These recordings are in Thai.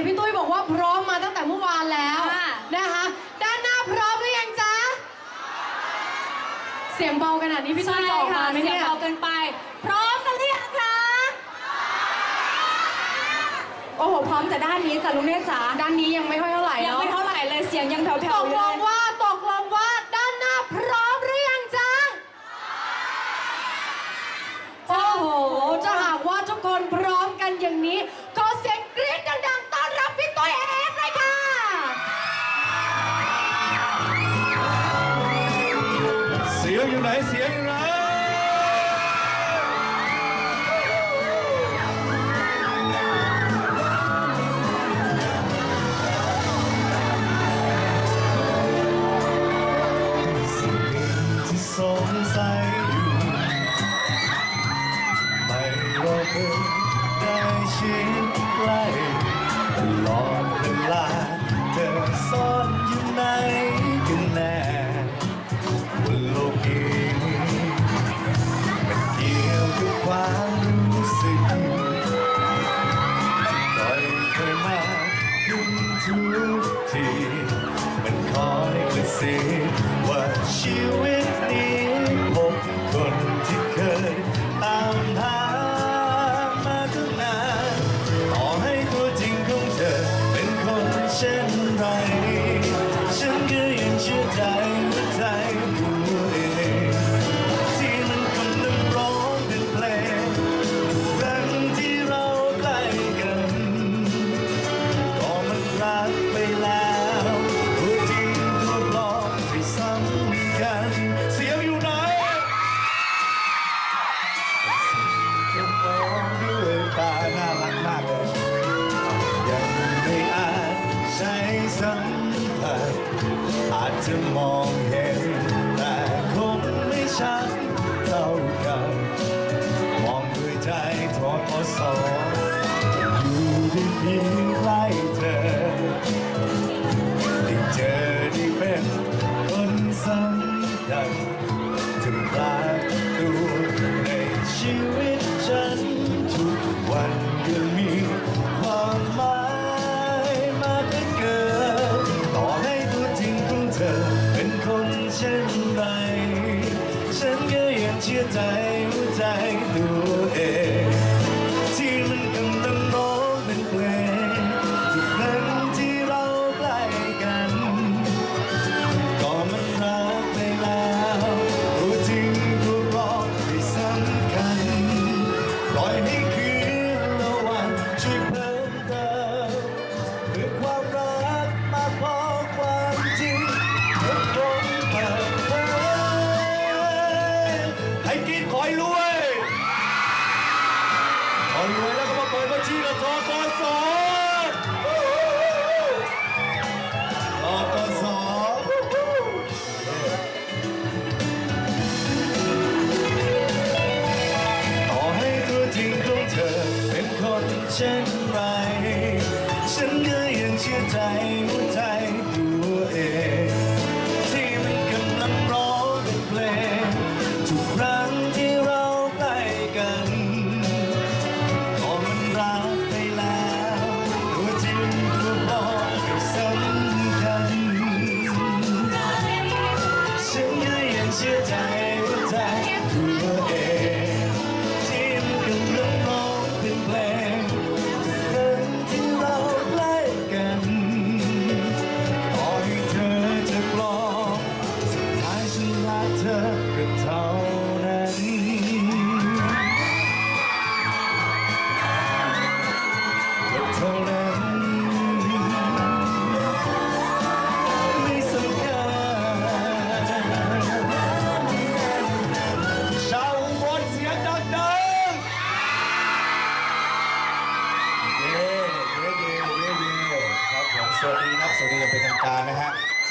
เนี่ยพี่ตุ้ยบอกว่าพร้อมมาตั้งแต่เมื่อวานแล้วค่ะ นะคะด้านหน้าพร้อมหรือยังจ๊ะเสียงเบาขนาดนี้พี่ตุ้ใช่ยจะออกค่ะมาไหมเสียงเนี่ยเบาเกินไป พร้อมกันหรือยังคะโอ้โหพร้อมแต่ด้านนี้จ้ะลุงเนตรจ๋าด้านนี้ยังไม่ค่อยเท่าไหร่ยังเนาะไม่เท่าไหร่เลยเสียงยังแผ่ตวกๆอยู่ลเลงยว่า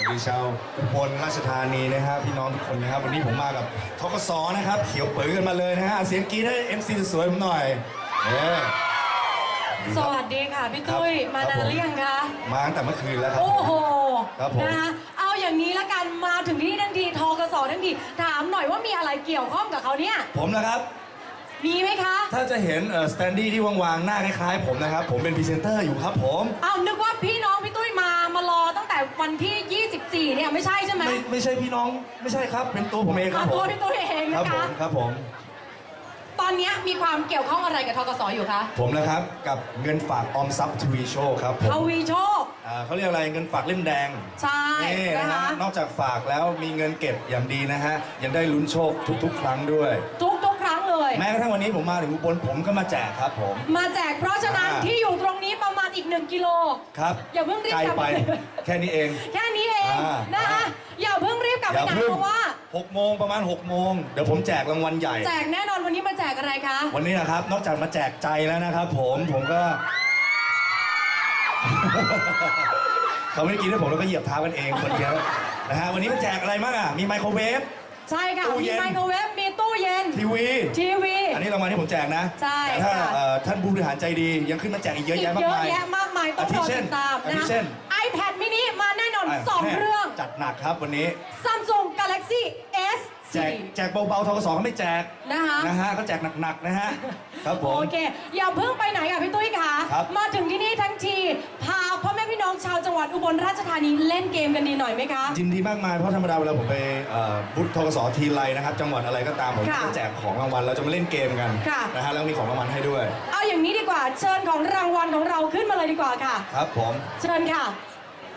ะสวัสดีชาวอุบลราชธานีนะฮะพี่น้องทุกคนนะครับ วันนี้ผมมากับทกสนะครับ เขียวเป๋อกันมาเลยนะฮะเอาเสียงกรี๊ดให้เอ็มซีสวยๆผมหน่อยเย้สวัสดีค่ะพี่ตุ้ยครับมานานหรือยังคะมาตั้งแต่เมื่อคืนแล้วครับโอ้โหครับผมนะคะเอาอย่างนี้ละกันมาถึงที่ทั้งทีทกสทั้งทีถามหน่อยว่ามีอะไรเกี่ยวข้องกับเขาเนี่ย ผมนะครับมีไหมคะ ถ้าจะเห็นสแตนดี้ที่วางๆ หน้าคล้ายๆ ผมนะครับ ผมเป็นพรีเซนเตอร์อยู่ครับผมอ้าวนึกว่าพี่น้อง วันที่ 24 เนี่ยไม่ใช่ใช่ไหมไม่ไม่ใช่พี่น้องไม่ใช่ครับ เป็นตัวผมเองครับอะผมตัวพี่ตุ้ยเองครับนะผคะมครับผม ตอนเนี้ยมีความเกี่ยวข้องอะไรกับทกสอยู่คะผมนะครับกับเงินฝากออมทรัพย์ทวีโชคครับผทมวีโชค อ่าเขาเรียกอะไรเงินฝากเล่มแดงใช่นี่นะนะคะฮะนอกจากฝากแล้วมีเงินเก็บอย่างดีนะฮะยังได้ลุ้นโชคทุก ๆ ครั้งด้วย ทุกทุกๆครั้งเลย แม้กระทั่งวันนี้ผมมาถึงอุบลผมก็มาแจกครับผม มาแจกเพราะฉะนั้นอ่า ที่อยู่ตรง นี้ประมาณอีก1กิโลครับอย่าเพิ่งรีบไกลกลับไปไปแค่นี้เอง แค่นี้เองอ่านะคะอย่าเพิ่งรีบกลับอไปย่าไหนเพิ่งเพราะว่าหกโมงประมาณ6กโมงเดี๋ยวผมแจกรางวัลใหญ่ แจกแน่นอนวันนี้มาแจกอะไรคะ วันนี้นะครับ นอกจากมาแจกใจแล้วนะครับ ผมผมก็ เขาไม่ได้กินให้ผมแล้วก็เหยียบเท้ากันเองคนเดียวนะฮะวันนี้มาแจกอะไรบ้างอะมีไมโครเวฟ ใช่ค่ะ ตู้มีเย็น ไมโครเวฟ มีตู้เย็น ทีวี ทีวี อันนี้รางวัลที่ผมแจกนะใช่แต่ถ้าค่ะ เอ่อท่านผู้บริหารใจดียังขึ้นมาแจกอีกเยอะอีกแยะมากเยอะมายแยะมากมายต้องอาทิรอเช่ตินดตามอานะทิคะเช่น iPad mini มาแน่นอนอะ2 แม่เครื่อง จัดหนักครับวันนี้ Samsung Galaxy S แจกแจกเบาๆทกสเขาไม่แจกนะคะนะฮะเขาแจกหนักๆนะฮะครับผมโอเค อย่าเพิ่งไปไหนค่ะพี่ตุ้ยค่ะครับมาถึงที่นี่ทั้งทีพาพ่อแม่พี่น้องชาวจังหวัดอุบลราชธานีเล่นเกมกันดีหน่อยไหมคะยินดีมากมายเพราะธรรมดาเวลาผมไปเอ่อบุธทกสทีไรนะครับ จังหวัดอะไรก็ตามผมค่ะจะแจกของรางวัลเราจะมาเล่นเกมกันค่ะนะฮะแล้วมีของรางวัลให้ด้วย เอาอย่างนี้ดีกว่าเชิญของรางวัลของเราขึ้นมาเลยดีกว่าค่ะ ครับผมเชิญค่ะ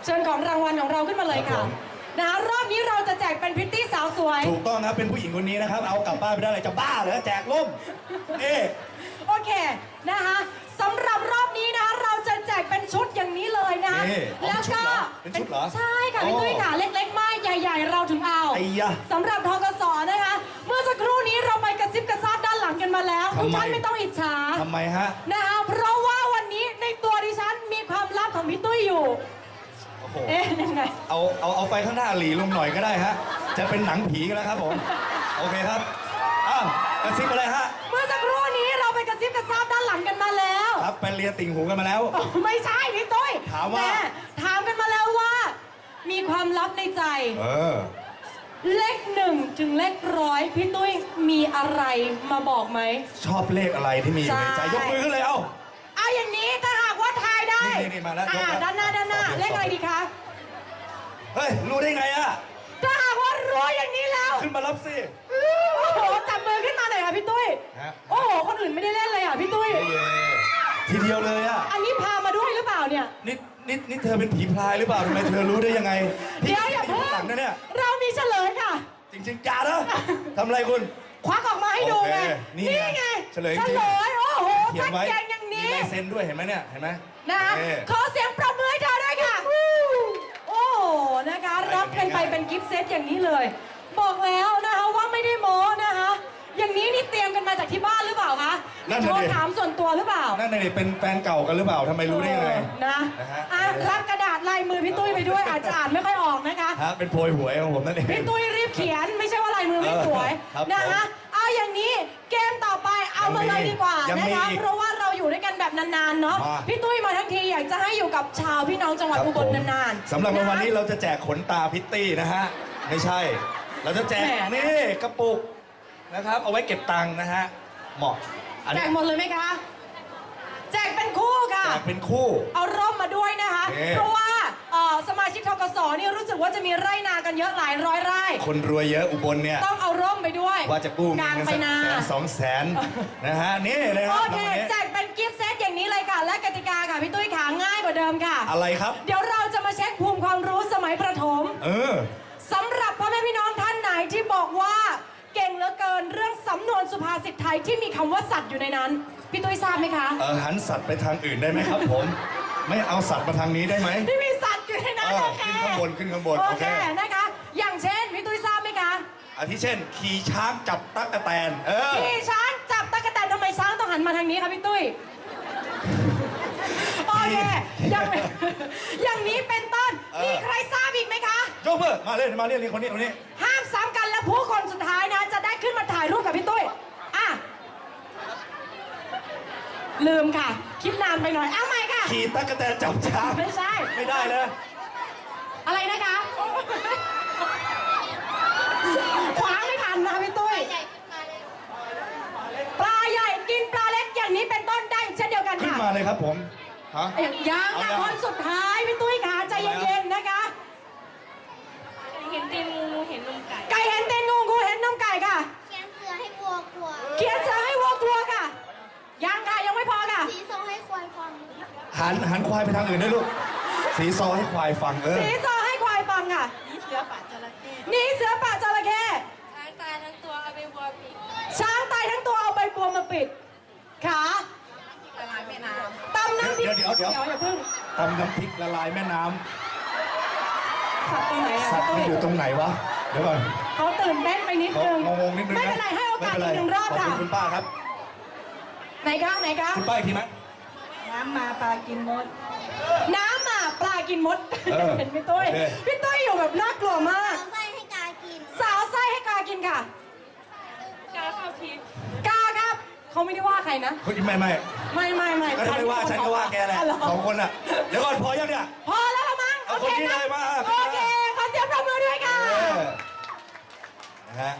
เชิญของรางวัลของเราขึ้นมาเลยครัค่ะบผม นะคะรอบนี้เราจะแจกเป็นพริตตี้สาวสวย ถูกต้องนะครับเป็นผู้หญิงคนนี้นะครับ เอากลับบ้านไปได้เลยจะบ้าเหรอแจกล่มเอ๊ะโอเคนะคะสำหรับรอบนี้นะคะเราจะแจกเป็นชุดอย่างนี้เลยนะ นี่อ๋อแล้วก็เป็นชุดเหรอเป็นชุดเหรอใช่ค่ะพี่อ๋อตุ้ยค่ะเล็กๆไม่ใหญ่ๆ เราถึงเอาไอ้ยะ สำหรับทกสนะคะ เมื่อสักครู่นี้เราไปกระซิบกระซาบด้านหลังกันมาแล้วทำไม ทุกท่านไม่ต้องอิจฉาทำไมฮะ นะคะเพราะว่าวันนี้ในตัวดิฉันมีความลับของพี่ตุ้ยอยู่โอ้ โหเอ๊ะยังไง เอาเอาเอาไปข้างหน้าหลีลงหน่อยก็ได้ฮะ จะเป็นหนังผีกันแล้วครับผม โอเคครับ อ้าวกระซิบอะไรฮะ เมื่อสักครู่นี้เราไปกระซิบกระซาบด้านหลังกันมาแล้วครับไปเลียติ่งหูกันมาแล้ว โอ้ไม่ใช่พี่ตุ้ยถามว่า แต่ถามกันมาแล้วว่า มีความลับในใจ เออ เลขหนึ่งถึงเลขร้อยพี่ตุ้ยมีอะไรมาบอกไหม ชอบเลขอะไรที่มีอยู่ในใจ ใช่ ยกมือขึ้นเลย เอ้า เอาอย่างนี้ถ้า นี่นี่มาแล้วอ่ายกแล้วด้านหน้าด้านหน้าโอเคเลขอะไรดีคะเฮ้ย รู้ได้ไงอะถ้าหากว่ารู้อย่างนี้แล้วขึ้นมารับสิ โอ้โหจับมือขึ้นมาหน่อยค่ะพี่ตุ้ยฮะ โอ้โหคนอื่นไม่ได้เล่นเลยอะพี่ตุ้ย เย้ทีเดียวเลยอะอันนี้พามาด้วยหรือเปล่าเนี่ย นี่นี่นี่เธอเป็นผีพลายหรือเปล่าทำไมเธอรู้ได้ยังไงเดี๋ยวอย่าพี่เพิ่ข้างหลังนะเนี่ย เรามีเฉลยค่ะ จริงๆจ้าเนอะทำอะไรคุณ ควักออกมาให้ดูไงโอเคนี่ไงไงเฉลยจริงเฉลยโอ้โหเขียทันกไว้แจงอย่างมีนี้ลายเซ็นด้วยเห็นไหมเนี่ย เห็นไหม นะโอเคขอเสียงปรบมือให้เธอด้วยค่ะ โอ้โหนะคะ รับกันไปเป็นกิฟต์เซตอย่างนี้เลย บอกแล้วนะคะว่าไม่ได้โม้นะคะ อย่างนี้นี่เตรียมกันมาจากที่บ้านหรือเปล่าคะนั่นโทน่ะรดิถามส่วนตัวหรือเปล่า นั่นน่ะดิเป็นแฟนเก่ากันหรือเปล่าทำไมรู้ได้ยังไงเออนะนะฮะ อะรับกระดาษลายมือพี่ตุ้ยไปด้วยอาจจะอ่านไม่ค่อยออกนะคะ ฮะเป็นโพยหวยของผมนั่นเอง พี่ตุ้ยรีบเขียนไม่ใช่ว่าลายมือไม่สวยเออครับนะคะเอาอย่างนี้เกมต่อไปเอามาเลยดีกว่ายังมีนะคะ อีกเพราะว่าเรา อยู่ด้วยกันแบบนานๆเนาะ มา พี่ตุ้ยมาทั้งทีอยากจะให้อยู่กับชาวพี่น้องจังหวัดครับอุบลผมนานๆสำหรับรางวัลนี้ะคะเราจะแจกขนตาพิตตี้นะฮะ ไม่ใช่ เราจะแจกแหม นี่กระปุกนะครับ เอาไว้เก็บตังค์นะฮะ เหมาะอันแจนี้กหมดเลยไหมคะ แจกเป็นคู่ค่ะแจกเป็นคู่ เอาร่มมาด้วยนะคะโอเคเพราะว่าเอ่อสมาชิกทกศนี่รู้สึกว่าจะมีไร่นากันเยอะหลายร้อยไร่ คนรวยเยอะอุบลเนี่ย ต้องเอาร่มไปด้วยว่าจะกู้กเงิลางนไปสักนา แสนสองแสนนะฮะนี่เลยคโอรับเค รางวัลนี้แจกเป็นกิฟต์เซตอย่างนี้เลยค่ะ และกติกาค่ะ พี่ตุ้ยขาง่ายกว่าเดิมค่ะ อะไรครับ เดี๋ยวเราจะมาเช็คภูมิความรู้สมัยประถมเออ สำหรับพ่อแม่พี่น้องท่านไหนที่บอกว่า ภาษิตไทยที่มีคำว่าสัตว์อยู่ในนั้น พี่ตุ้ยทราบไหมคะเออหันสัตว์ไปทางอื่นได้ไหมครับผม ไม่เอาสัตว์มาทางนี้ได้ไหม ที่มีสัตว์อยู่ในนั้นเออโอเคขึ้นข้างบนขึ้นข้างบนโอโอเค เคนะคะ อย่างเช่นพี่ตุ้ยทราบไหมคะอาทิเช่น ขี่ช้างจับตั๊กแตน เออขี่ช้างจับตะกแตนทำไมช้างต้องหันมาทางนี้คะพี่ตุ้ยโอเคอย่างอย่างนี้เป็นต้นเออ มีใครทราบอีกไหมคะโยกมือมาเล่นมาเล่นนี่คนนี้คนนี้ ห้ามซ้ำกันและผู้คนสุดท้ายนะ จะได้ขึ้นมาถ่ายรูปกับพี่ตุ้ย อะ ลืมค่ะ คิดนานไปหน่อยเอาใหม่ค่ะ ขี่ตั๊กแตนจับช้างไม่ใช่ ไม่ได้เลยอะไรนะคะขวางไม่ทันนะคะพี่ตุ้ยปลาใหญ่อย่างนี้เป็นต้นได้เช่นเดียวกันขึ้นค่ะมาเลยครับผมฮะเอ้ยยังเอาค่ะยัง คนสุดท้ายพี่ตุ้ยค่ะใจเย็นๆนะคะ เห็นตีนงูเห็นนมไก่ ไก่เห็นเต้นงูงูเห็นน้ำไก่ค่ะ เขียนเสือให้วัวกลัว เขียนเสือให้วัวกลัวค่ะ ยังค่ะยังไม่พอค่ะ สีทรงให้ควายฟัง หั นหันควายไปทางอื่นด้วยลูก สีซอให้ควายฟังเออ สีซอให้ควายฟังค่ะ นี่เสือป่าจระเข้นี่เสือป่าจระเข้ช้างตายทั้งตัวเอาไปวัวปิด ช้างตายทั้งตัวเอาใบบัวมาปิด ขาละลายแม่น้ตำน้ำพริกเดี๋ยวเดี๋ยวเดี๋ยวอย่าเพิ่งตำน้ำพริกละลายแม่น้ำสัตว์ตรงไหนอะสัตว์พี่มันตุ้ยอยู่ตรงไหนวะ เดี๋ยวก่อนเขาตื่นเต้นไปนิดเขานึงงงๆนิดนึงไม่นะเป็นไรให้โอกาสไม่อีกหนึ่งรอบขอบค่ะคุณคุณป้าครับไหนคะไหนคะคุณป้าอีกทีไหมำ น้ำมาปลากินมด น้ำอะปลากินมดเออเห็นพี่ตุ้ยโอเค พี่ตุ้ยอยู่แบบน่ากลัวมากเอาไส้ให้กากิน สาวไส้ให้กากินค่ะ กาเข้าทิพย์กาครับเขาไม่ได้ว่าใครนะคุณไม่ไม่ไม่ไม่ไม่ก็จะไม่ว่าฉันก็ว่าแกแหละอ๋อเรสองคนอะ เดี๋ยวก่อนพอยังเนี่ย พอแล้วละมั้งเอาโอเคคนที่นะได้มา โอเคขอเสียงปรบมือด้วยค่ะเออนะฮะ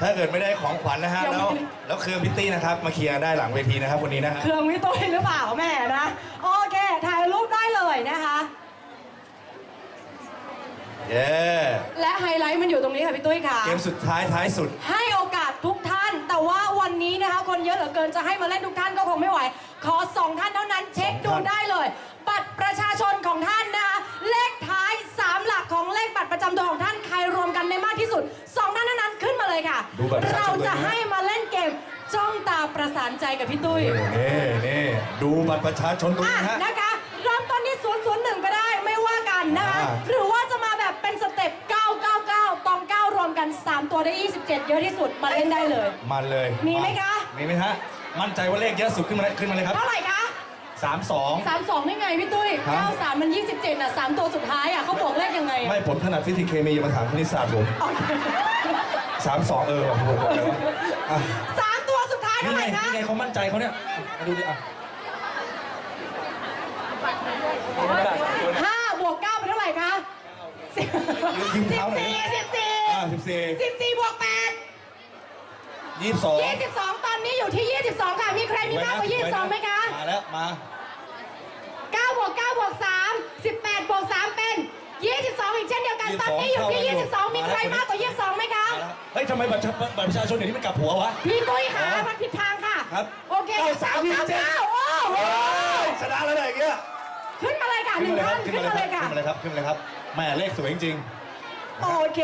ถ้าเกิดไม่ได้ของขวัญนะฮะยังแล้วไม่ได้แล้วคือพิตตี้นะครับ มาเคลียร์ได้หลังเวทีนะครับวันนี้นะฮะ เครื่องพี่ตุ้ยหรือเปล่าแม่นะ โอเค ถ่ายรูปได้เลยนะคะ เย้และไฮไลท์มันอยู่ตรงนี้ค่ะพี่ตุ้ยค่ะ เกมสุดท้ายท้ายสุด ให้โอกาสทุกท่าน แต่ว่าวันนี้นะคะ คนเยอะเหลือเกินจะให้มาเล่นทุกท่านก็คงไม่ไหว ขอสองท่านเท่านั้นเช็คดูได้เลย บัตรประชาชนของท่านนะคะ เลขท้าย3หลัก ของเลขบัตรประจำตัวของท่านใครรวมกันได้มากที่สุดสองท่านเท่านั้นขึ้นมาเลยค่ะ ดูบัตรประชาชน เราจะด้วยนะให้มาเล่นเกมจ้องตาประสานใจกับพี่ตุ้ย นี่นี่ดูบัตรประชาชนตรงอะนี้ฮะ นะคะเริ่มต้นที่001ก็ได้ไม่ว่ากันนะคะ อ่า หรือว่าจะมาแบบเป็นสเต็ป 999 ตอง 9 รวมกัน 3 ตัวได้ 27 เยอะที่สุดมาเล่นได้เลย มันเลยมีไหมคะ มีไหมฮะ มั่นใจว่าเลขเยอะสุดขึ้นมาเลยขึ้นมาเลยครับ เท่าไหร่คะ สามสอง32ได้ไงพี่ตุ้ยครับ93มัน27อะ3ตัวสุดท้ายอะเขาบอกเลขยังไงอะไม่ผมถนัดฟิสิกส์เคมีอย่ามาถามคณิตศาสตร์ผมโอเคสามสองเออผมผมบอกเลยวะอะสามตัวสุดท้ายนี่เท่าไหไงร่คะนี่ไงเขามั่นใจเขาเนี่ยมาดูดิอะห้าบวก9เป็นเท่าไหร่คะสิบยืมเท้าหน่อยสิบสี่อ่าสิบสี่สิบสี่บวกแปด ยี่สิบสองยี่สิบสองตอนนี้อยู่ที่ 22 ค่ะ มีใครมีมากกว่า 22ไหมคะมาแล้วมา9บวก9บวก3 18บวก3เป็น 22 อีกเช่นเดียวกัน ตอนนี้อยู่ที่ 22 มีใครมากกว่า 22ไหมคะ มาแล้วเฮ้ยทำไมบัตรบัตรประชาชนเดี๋ยวนี้มันกลับหัววะ พี่ตุ้ยหาอ๋อมันผิดทางค่ะ ครับโอเคเก้าสามยี่สิบเจ็ดก้าโอ้โหเฮ้ยชนะแล้วเนี่ยอย่างเงี้ยขึ้นมาเลยค่ะหนึ่งท่านขึ้นมาเลยค่ะ ขึ้นมาเลยครับขึ้นมาเลยครับแม่เลขสวยจริงโอเค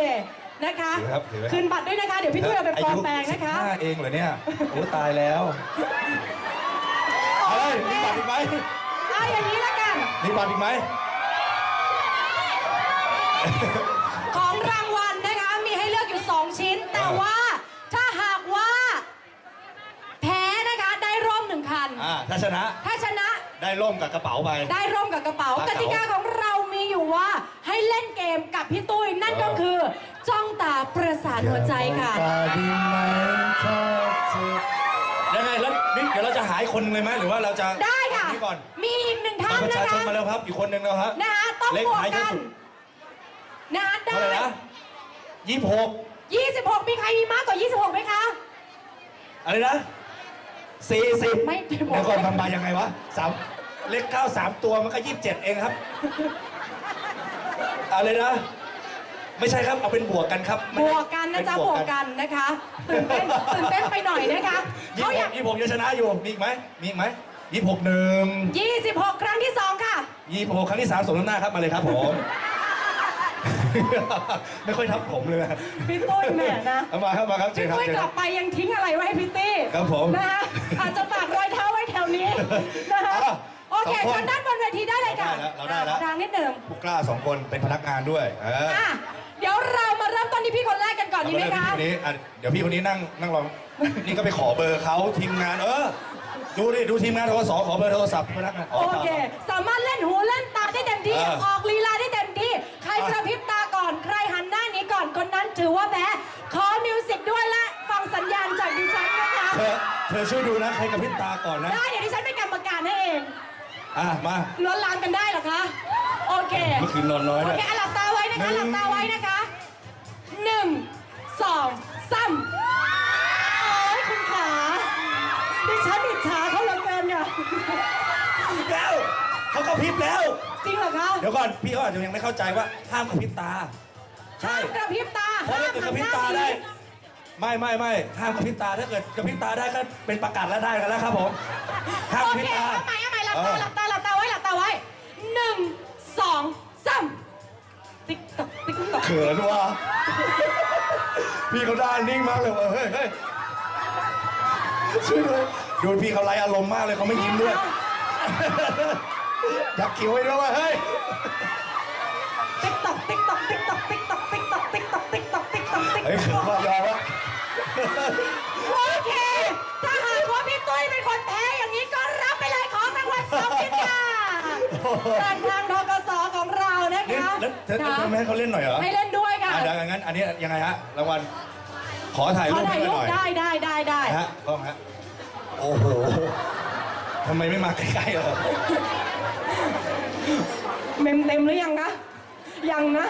นะคะถือครับถือไว้ครับคืนบัตรด้วยนะคะ เดี๋ยวๆพี่ตุ้ยเอาไปปลอมแปลงนะคะอายุ15เองเหรอเนี่ย โอ้ตายแล้วเอาเลยมีบัตรอีกไหมเอาอย่างนี้ละกัน มีบัตรอีกไหม ของรางวัลนะคะ มีให้เลือกอยู่ 2 ชิ้น แต่อ่าว่าถ้าหากว่า แพ้นะคะได้ร่มหนึ่งคัน อ่า ถ้าชนะ ถ้าชนะได้ร่มกับกระเป๋าไป ได้ร่มกับกระเป๋าปลากเก๋าติกาของเรา มีอยู่ว่าให้เล่นเกมกับพี่ตุ้ยนั่นก็คือ จ้องตาประสานหัวใจค่ะ อย่ามองตาดีไหมถ้าเธอ ยังไงแล้วนี่เดี๋ยวเราจะหายคนหนึ่งเลยไหมหรือว่าเราจะได้ค่ะ นี่ก่อนมีอีกหนึ่งท่าบัตนรประนะชาชนคะมาแล้วครับอีกคนหนึ่งแล้วครับนะคะต้องเลขบวกท้ายที่กันสุดนะคะได้ เท่าไหร่นะยี่สิบหก26 มีใครมีมากกว่า 26ไหมคะ อะไรนะสี่สิบไม่ได้บอก เดี๋ยวก่อนทำมายังไงวะสามเลขเก้าสามตัวมันก็ยี่สิบเจ็ดเองครับ อะไรนะ ไม่ใช่ครับเอาเป็นบวกกันครับบวกกันนะจ๊ะบวกกันนะคะตื่นเต้นตื่นเต้นไปหน่อยนะคะยี่เขาสิบอหยากกยี่สิบหกยังชนะอยู่มีอีกไหมมีอีกไหมยี่สิบหกหนึ่ง26 ครั้งที่2ค่ะ ยี่สิบหกครั้งที่สามสมน้ำหน้าครับมาเลยครับผม ไม่ค่อยทับผมเลยนะพี่ตุ้ยแหม่นะ เอามาครับมาครับเชิพี่ญครับตุ้ยเชิญกคลัรับ บไปยังทิ้งอะไรไว้ให้พี่ตี้ครับผม นะคะอาจจะฝากรอยเท้าไว้แถวนี้นะคะอะโอ เคสองคน ทางด้านบนเวทีได้เลยค่ะเราได้แล้วเราได้แล้ว ทางนิดหนึ่งผู้กล้าสองคนเป็นพนักงานด้วย เอออะเดี๋ยวเรามาเริ่มต้นที่พี่คนแรกกันก่อนดีไหมเอาคะมาเลยพี่คนนี้อะเดี๋ยวพี่คนนี้นั่งนั่งรอ นี่ก็ไปขอเบอร์เขาทีมงาน เออ ดูดิ ดูทีมงานโทรศัพท์ขอเบอร์โทรศัพท์พนักงานโอเค สามารถเล่นหูเล่นตาได้เต็มที่เออออกลีลาได้เต็มที่ ใครกระพริบตาก่อน ใครหันหน้าหนี้ก่อน คนนั้นถือว่าแพ้ขอมิวสิกด้วยและฟังสัญญาณจากดิฉันนะคะ เธอเธอช่วยดูนะ ใครกระพริบตาก่อนนะ ได้ เดี๋ยวดิฉันเป็นกรรมการให้เอง อะมาล้นลามกันได้หรอคะ โอเค เมื่อคืนนอนน้อยโอเคอหลับตาไว้นะคะหลับง ตาไว้นะคะหนึ่งสองสามโอ้ยคุณขาดิฉันอิจฉาเขาเหลือเกินค่ะแล้วเขาก็พิบแล้ว จริงเหรอคะเดี๋ยวก่อนพี่เขาอาจจะยังไม่เข้าใจว่าห้ามกระพิบตา ใช่กระพิบตาห้ามถ้าเกิดระพิบตาได้ ไม่ไม่ไม่ห้ามกระพริบตาถ้าเกิดกระพริบตาได้ก็เป็นประกาศแล้วได้กันแล้วครับผมห้ามกระพริบตา ตาอหลับตาหลับตาไว้หลับตาไว้หนึ่งสองสามติ๊กตอกติ๊กตอกเขินว่ะพี่เขาด้านนิ่งมากเลยว่ะเฮ้ยเฮ้ยช่วยด้วยดูพี่เขาไร้อารมณ์มากเลยเขาไม่ยิ้มด้วยยักคิ้วให้ด้วยว่ะเฮ้ย จากทางทกสของเรานะนี่คะแล้วเธอเธอไม่ให้เขาเล่นหน่อยเหรอให้เล่นด้วยค่ะอะเดี๋ยวงั้นอันนี้ยังไงฮะรางวัลขอถ่ายขรูอปถ่ายให้รูหปน่อยได้ได้ได้ได้ฮะกล้องฮะโอ้โหทำไมไม่มาใกล้ๆเหรอเมมเต็มหรือยังคะยังนะ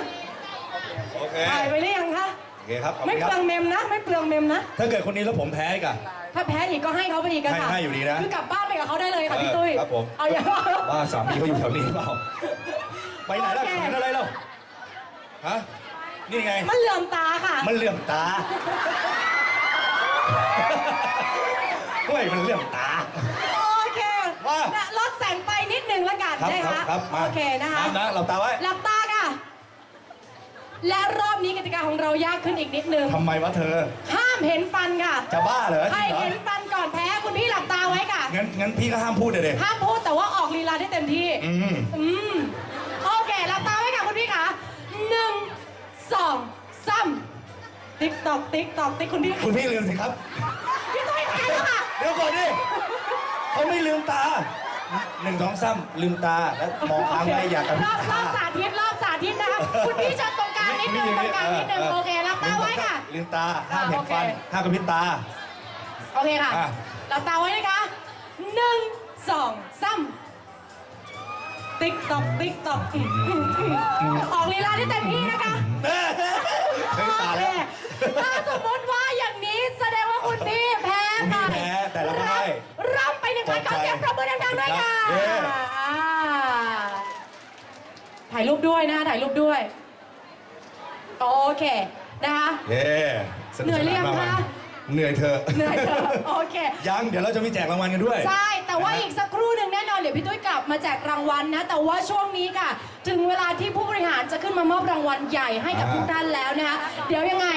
โอเคถ่ายไปหรือยังคะโอเคครับขอบไม่คุณคเปรับลืองเมมนะ ไม่เปลืองเมมนะถ้าเกิดคนนี้แล้วผมแพ้อีกอะ ถ้าแพ้อีกก็ให้เขาไปอีกกันค่ะให้ให้อยู่ดีนะ คือกลับบ้านไปกับเขาได้เลยค่ะเออพี่ตุ้ยครับผมเอาอย่างว่าสามีเขาอยู่แถวนี้เปล่า ไปไหนแล้วโอเคเห็นอะไรแล้วฮะ นี่ไง มันเหลื่อมตาค่ะ มันเหลื่อมตาเฮ้ยมันเหลื่อมตา โอเคว่า น่ะลดแสงไปนิดนึงแล้วกันครับนะครัคะบครับมาโอเคนะคะน้ำนะเราตาไว้ หลับตาค่ะ และรอบนี้กติกาของเรายากขึ้นอีกนิดนึง ทำไมวะเธอ ห้ามเห็นฟันค่ะ จะบ้าเหรอใครจริงเหรอเห็นฟันก่อนแพ้คุณพี่หลับตาไว้ค่ะ งั้นงั้นพี่ก็ห้ามพูดเลยเด็ห้ามพูดแต่ว่าออกลีลาได้เต็มที่ อืมอืม โอเคหลับตาไว้ค่ะคุณพี่ค่ะหนึ่งสองสามติ๊กตอกติ๊กตอกติ๊กคุณพี่คุณพี่ลืมสิครับ พี่ตุ้ยแพ้แล้วค่ะ เดี๋ยวก่อนดิเขาไม่ลืมตาหนึ่งสองสามลืมตาแล้วมองค้างไว้อย่ากระพรริอบบรตาอบสาธิตรอบสาธิตนะคะ คุณพี่เชิญตรงกลาง นิดนึงตรงกลางนิดนึงโอเคหลับตาไว้ค่ะ ลืมตาห้ามเห็นฟันโอเคห้ามกระพริบตา โอเคค่ะอะหลับตาไว้นะคะหนึ่งสองสามติ๊กตอกติ๊กตอกออกลีลาได้เต็มที่นะคะเฮ้ยตาโอแล้วเคถ้าสมมติว่าอย่างนี้แสดงว่าคุณพี่แพ้คุณไปพี่แพ้แต่เราไม่ให้รับไปหนึ่งพันขอเสียงปรบมือดังๆด้วยค่ะเย้ อ่าถ่ายรูปด้วยนะคะถ่ายรูปด้วย โอเคนะคะ เย้สกเหนื่อยหรือยังสนาคะมากเหนื่อยเธอะเหนื่อยเถอะโอเค ยังเดี๋ยวเราจะมีแจกรางวัลกันด้วย ใช่ แต่ว่าอีกสักครู่หนึ่งแน่นอนเดี๋ยวพี่ตุ้ยกลับมาแจกรางวัลนะ แต่ว่าช่วงนี้ค่ะ ถึงเวลาที่ผู้บริหารจะขึ้นมามอบรางวัลใหญ่ให้กับอ่า ทุกท่านแล้วนะคะเดี๋ยวยังไง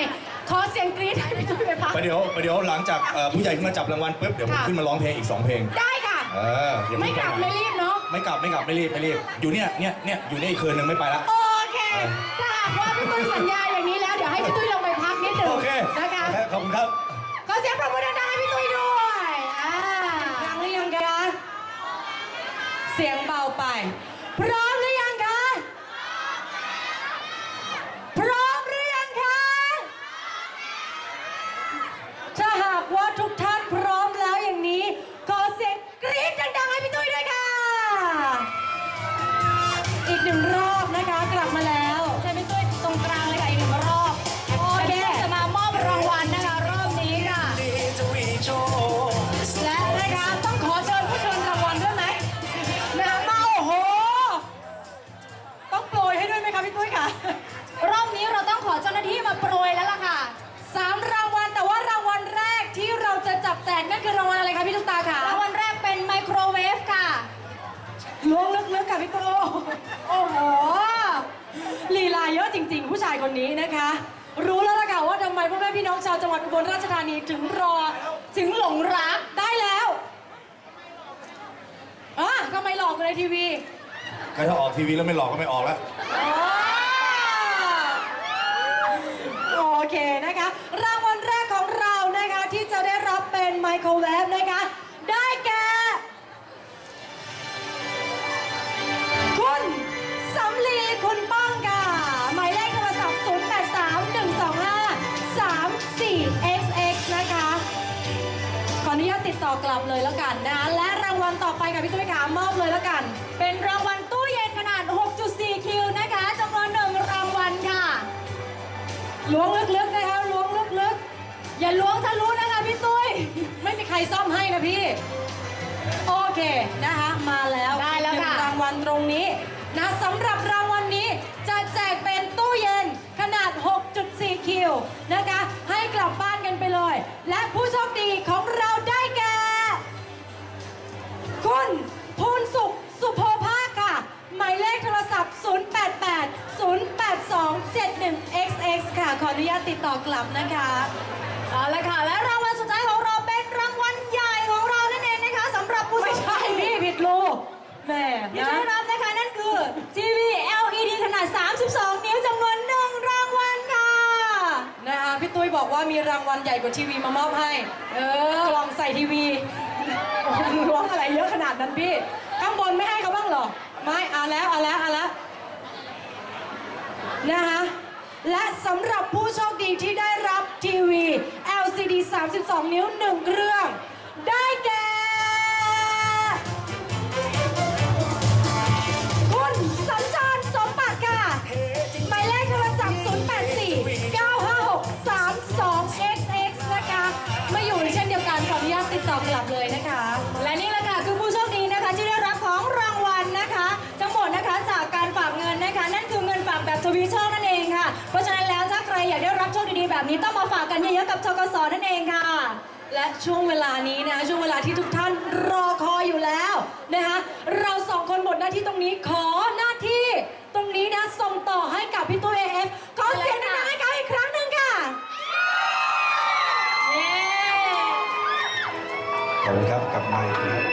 ขอเสียงกรี๊ดให้พี่ตุ้ยไปพักไปเดี๋ยวไปเดี๋ยวหลังจากเอ่อผู้ใหญ่ขึ้นมาจับรางวัลปุ๊บเดี๋ยวผมค่ะ ขึ้นมาร้องเพลงอีก2เพลง ได้ค่ะ เอออย่าไม่เพิ่งกลับปหนไม่รีบเนาะ ไม่กลับไม่กลับไม่รีบไม่รีบอยู่เนี่ยเนี่ยเนี่ยอยู่เนี่ยอีกคืนหนึ่งไม่ไปละ โอเคถ้าหากว่าพี่ตุ้ย สัญญาอย่างนี้แล้วเดี๋ยวให้พี่ตุ้ยลงไปพักนิดหนึ่งโอเคนะคะ ขอบคุณครับขอเสียงปรบมือดังๆให้พี่ตุ้ยด้วยอ่ายังหรือยังคะเสียงเบาไปพร้อม ในทีวีก็ถ้าออกทีวีแล้วไม่หลอกก็ไม่ออกแล้ว โอเคนะคะ รางวัลแรกของเรานะคะที่จะได้รับเป็นไมโครเวฟนะคะ ได้แก่ คุณสำลีคุณป้องค่ะ หมายเลขโทรศัพท์ 08312534xx นะคะ ขออนุญาตติดต่อกลับเลยแล้วกันนะคะและรางวัลต่อ ไปค่ะพี่ตุ้ยขามอบเลยแล้วกัน เป็นรางวัลตู้เย็นขนาด 6.4 คิวนะคะจำนวนหนึ่งรางวัลค่ะล้วงลึกๆนะคะล้วงลึกอย่าล้วงทะลุนะคะพี่ตุ้ยๆไม่มีใครซ่อมให้นะพี่ โอเคนะคะ มาแล้วได้แล้วค่ะหนึ่งรางวัลตรงนี้นะสำหรับรางวัลนี้จะแจกเป็นตู้เย็นขนาด 6.4 คิวนะคะ ให้กลับบ้านกันไปเลย และผู้โชคดีของ นุญาตติดต่อกลับนะคะเอาละค่ะและรางวัลสุดท้ายของเราเป็นรางวัลใหญ่ของเรานั่นเองนะคะสำหรับผู้ไม่โชคใช่ดีพี่ผิดรูแหม่ที่นะจะได้รับนะคะนั่นคือ TV LED ขนาด 32 นิ้วจำนวนหนึ่งรางวัลค่ะนะคะพี่ตุ้ยบอกว่ามีรางวัลใหญ่กว่าทีวีมามอบให้ เออกล่องใส่ทีวีล้วงอะไรเยอะขนาดนั้นพี่ ข้างบนไม่ให้เขาบ้างเหรอ ไม่เอาแล้วเอาแล้วเอาแล้วนะคะ และสำหรับผู้โชคดีที่ได้รับทีวี LCD 32 นิ้ว 1 เครื่อง ได้แก่ แบบนี้ต้องมาฝากกันเยอะๆกับทกสนั่นเองค่ะ และช่วงเวลานี้นะช่วงเวลาที่ทุกท่านรอคอยอยู่แล้วนะคะเราสองคนหมดหน้าที่ตรงนี้ขอหน้าที่ ตรงนี้นะส่งต่อให้กับพี่ตุ้ยเอฟขอเสียงดังๆให้เขาอีกครั้งหนึ่งค่ะเย้ขอบคุณครับกลับมาอีกครับ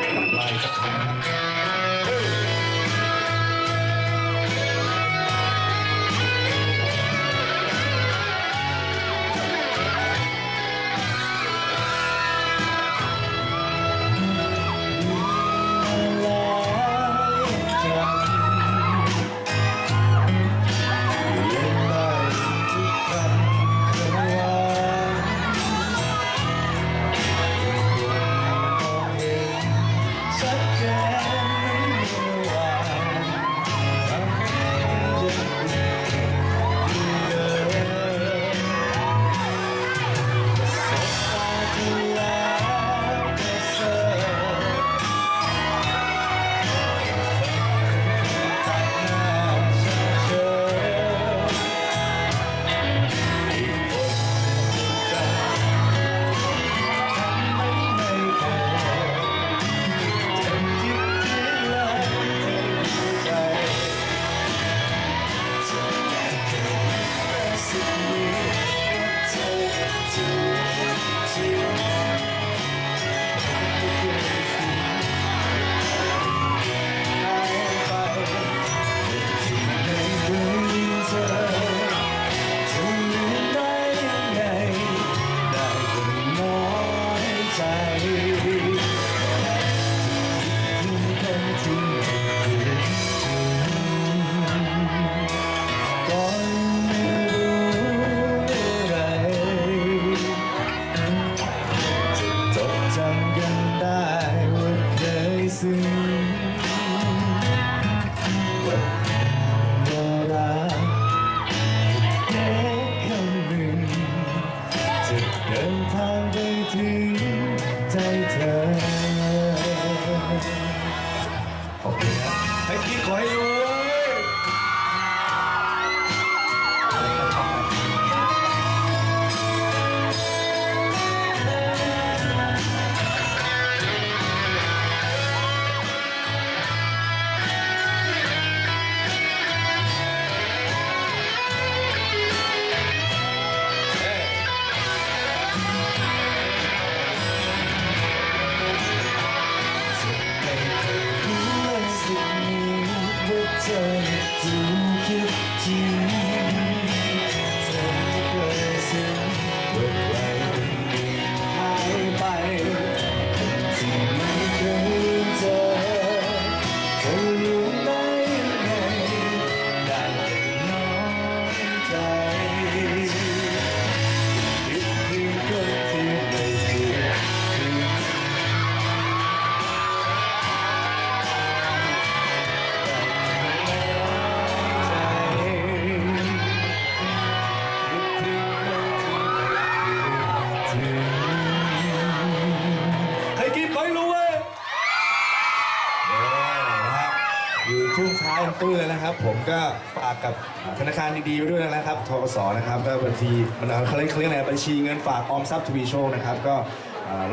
ฝากกับธนาคารดีๆไว้ด้วยนะครับทกสนะครับก็บัญชีมันเขาเรียกเขาเรียกอะไรบัญชีเงินฝากออมทรัพย์ทวีโชคนะครับก็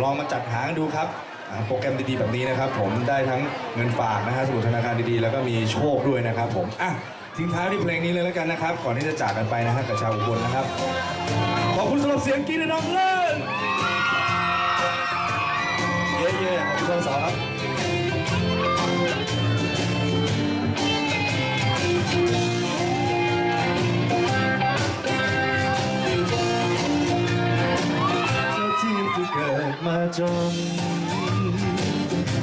ลองมาจัดหากันดูครับโปรแกรมดีๆแบบนี้นะครับ ผมได้ทั้งเงินฝากนะฮะสมุดธนาคารดีๆ แล้วก็มีโชคด้วยนะครับ ผมอะทิ้งท้ายด้วยเพลงนี้เลยแล้วกันนะครับ ก่อนที่จะจากกันไปนะฮะกับชาวอุบลนะครับ ขอบคุณสำหรับเสียงกรีดนน้องเล่นเย้ๆขอบคุณทั้งสองครับ จน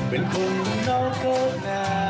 เป็นคนนอกก็นาน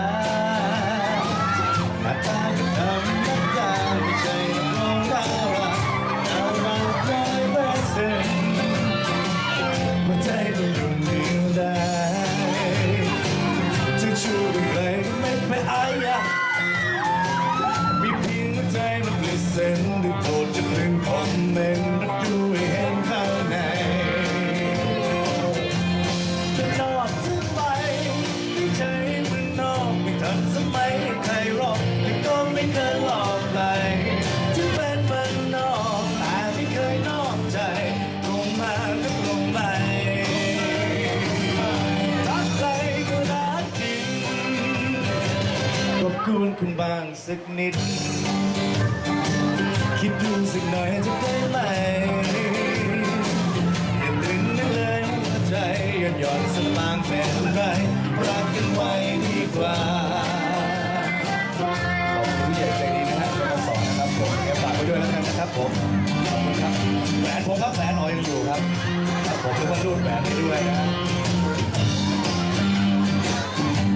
กวนคุณบ้างสักนิด คิดดูสักหน่อยจะได้ไหมอย่าดึงนึกเลยหัวใจหย่อนหย่อนสลางเป็นไรรักกันไว้ดีกว่าขอบคุณผู้ใหญ่ใจดีนะครับที่มาสอนนะครับผมแกฝากไว้ด้วยแล้วกันนะครับผมขอบคุณครับแหวนผมครับแหวนหน่อยยังอยู่ครับครับผมเป็นคนรูดแหวนให้ด้วยนะฮะ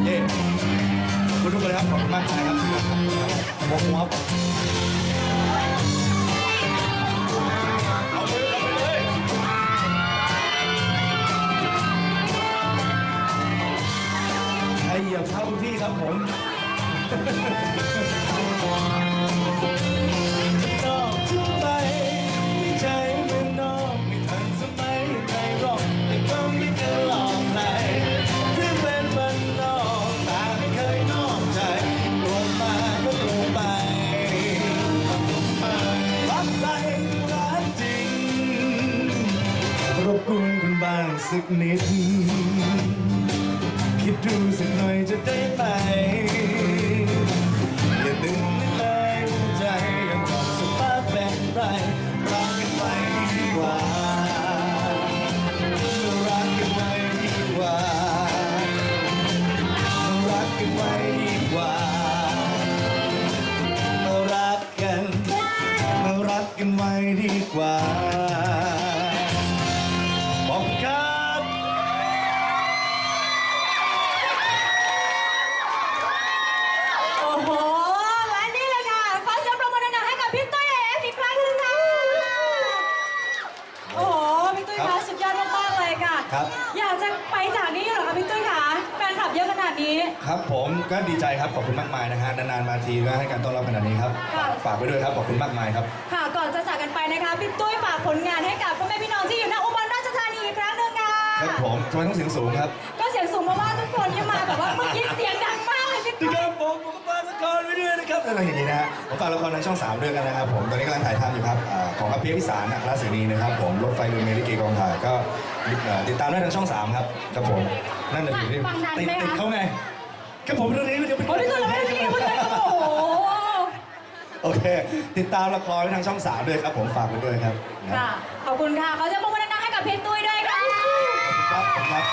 เย้ คุณทุกคนนะครับขอบคุณมากนะครับบอามือเอาไปเลยใครเหยียบเท้าคุณพี่ครับผม คุ ค่ะครับ อยากจะไปจากนี้เหรอคะพี่ตุ้ยคะแฟนคลับเยอะขนาดนี้ ครับผมก็ดีใจครับขอบคุณมากมายนะฮะนานๆมาทีก็ให้การต้อนรับขนาดนี้ครับค่ะ ฝากไว้ด้วยครับขอบคุณมากมายครับ ค่ะก่อนจะจากกันไปนะคะพี่ตุ้ยฝากผลงานให้กับพ่อแม่พี่น้องที่อยู่ณอุบลราชธานีอีกครั้งหนึ่งค่ะครับผมทำไมต้องเสียงสูงครับก็เสียงสูงเพราะว่าทุกคนที่มาแบบว่าเมื่อกี้เสียงดังมากเลยพี่ดีตุ้ย ครับผม บอะไรอย่างนี้นะฮะผมฝากละครทางช่อง3ด้วยกันนะครับผมตอนนี้กำลังถ่ายทำอยู่ครับอ่าของพระเพียพิสารอัครศรีนีนะครับผมรถไฟลุยเมลิเกกองถ่ายก็เอ่อติดตามได้ทางช่อง3ครับครับผมนั่นเลยอยู่ที่ฟังนานติดไหมติดคะเขาไงก็ผมเรื่องนี้มันจะเป็นโอ้พี่ตุ้ยเราไม่ได้พี่ตุ้ยโอ้โหโอเค ติดตามละครทางช่อง3ด้วยครับผมฝากไว้ด้วยครับนะค่ะขอบคุณค่ะขอเสียงปรบมือดังๆให้กับพี่ตุ้ยด้วยค่ะครับผมครับ